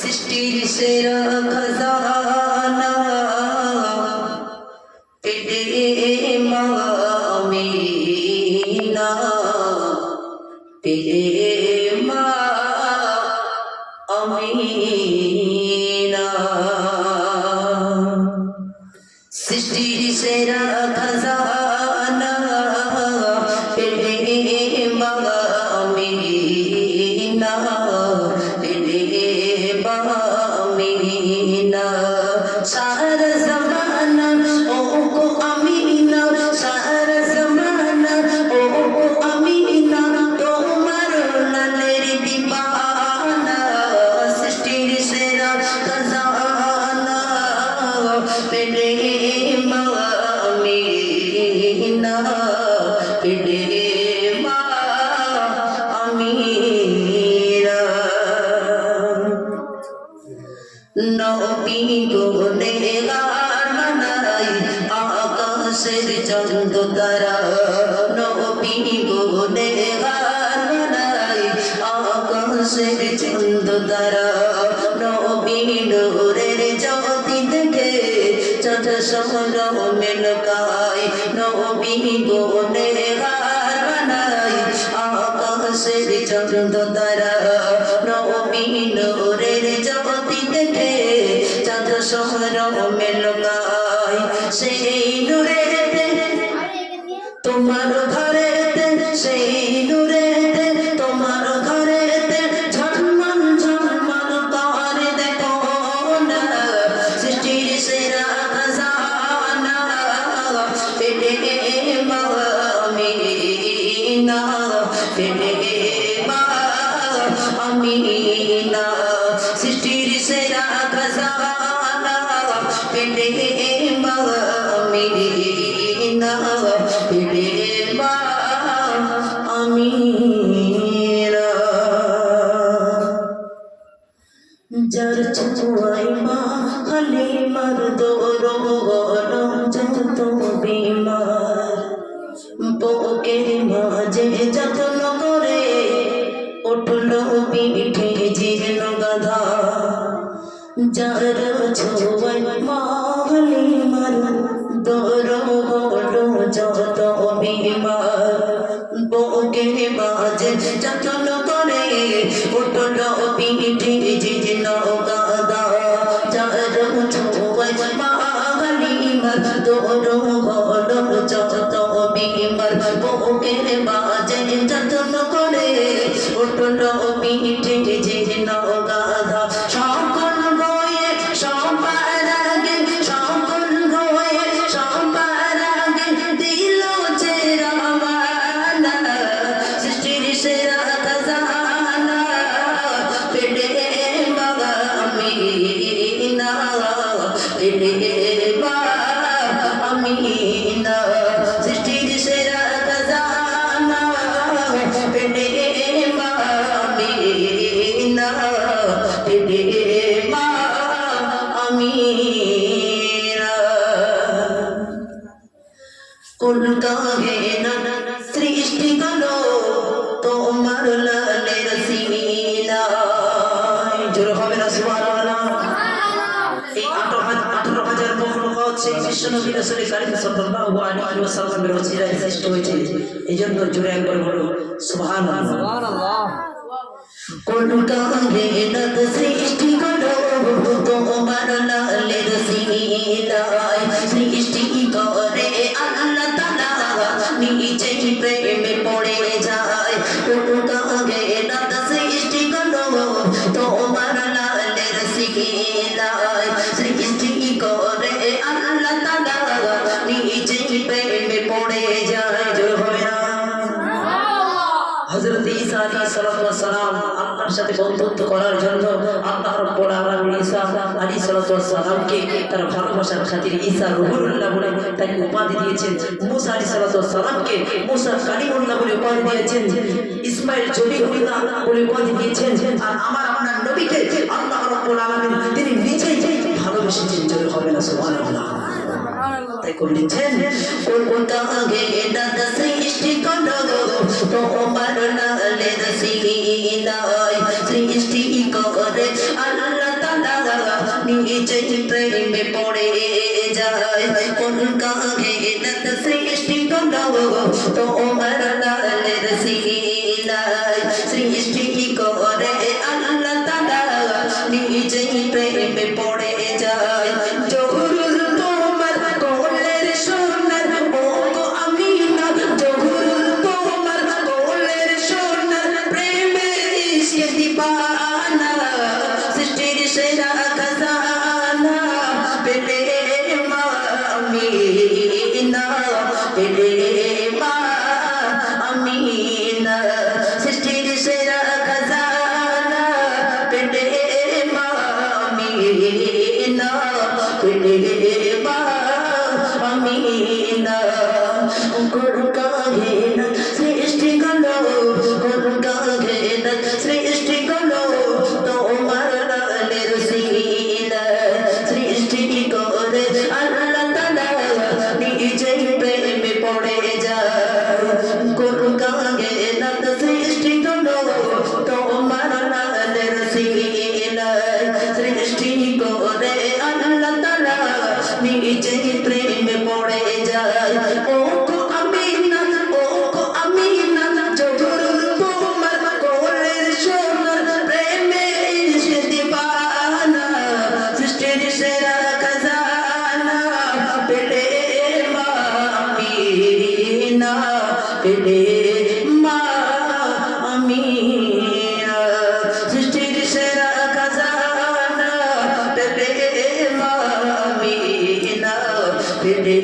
সৃষ্টির সেরা খজানা পেটে মামিনা পেটে মা আমিনা আকাশের চন্দ তারা নবী গুনে গানাই আকাশের চন্দ তারা নবী নূরের জ্যোতি দেখে চট সহর মেলকাই নবী গুনে গানাই আকাশের চন্দ তারা নবী নূরের জ্যোতি দেখে চাঁদ শহর মেলকাই সেই নূরেতে তোমার ঘরেতে, সেই নূরেতে তোমার ঘরেতে ঝলমল ঝলমল করে দেখো না। সৃষ্টির সেরা খাজানা, পেটে মা আমিনা পেটে মা আমিনা সৃষ্টির সেরা খাজানা, পেটে মা আমিনা যার ছোঁয়াই মা হালে মার দোরম যত বিমার বুকের মাঝে যত্ন করে উঠল পিঠে জীর্ণ গাধা যার ছোঁয়াই মা হালে মার দোরম যত বিমার বুকের মাঝে যত্ন করে উঠল ছোঁয়াই মা হালে মার দোরম যত বিমার বুকের মাঝে যত্ন করে উঠল পিঠে জীর্ণ গাধা বিশ্ব নবী রাসূল কারীম সাল্লাল্লাহু আলাইহি ওয়াসাল্লামের ওসিলায় সৃষ্টি হয়েছে। এই জোরে একবার বলো সুবহানাল্লাহ। সুবহানাল্লাহ। কোন কাহেনা সৃষ্টি করো তোমার লালের সিনায় সৃষ্টি করে আল্লাহ তাআলা। নিচে প্রেমে পড়ে যায়। কোন কাহেনা সৃষ্টি করো তোমার লালের সিনায় বন্ধুত্ব করার জন্য আল্লাহ রাব্বুল আলামিন ঈসা আলাইহিস সালামকে তার ভালোবাসার খাতিরে ঈসা রূহুল্লাহ বলে তাকে উপাধি দিয়েছেন। মুসা আলাইহিস সালামকে মুসা কালিমুল্লাহ বলে উপাধি দিয়েছেন। ইসমাইল জবিহুল্লাহ বলে উপাধি দিয়েছেন। আর আমার আপনার নবীকে আল্লাহ রাব্বুল আলামিন তিনি নিজেই ভালোবেসেছেন। জোরে হবে না, সুবহানাল্লাহ। তাই সৃষ্টি করো নালের সিনায় সৃষ্টি করে আল্লাহ তাআলা নিজেই প্রেমে পড়ে যায়। কোন কাহে দত সৃষ্টি করো তো ওমর তালের সৃষ্টি না মা আমি না কাহিনা পেলে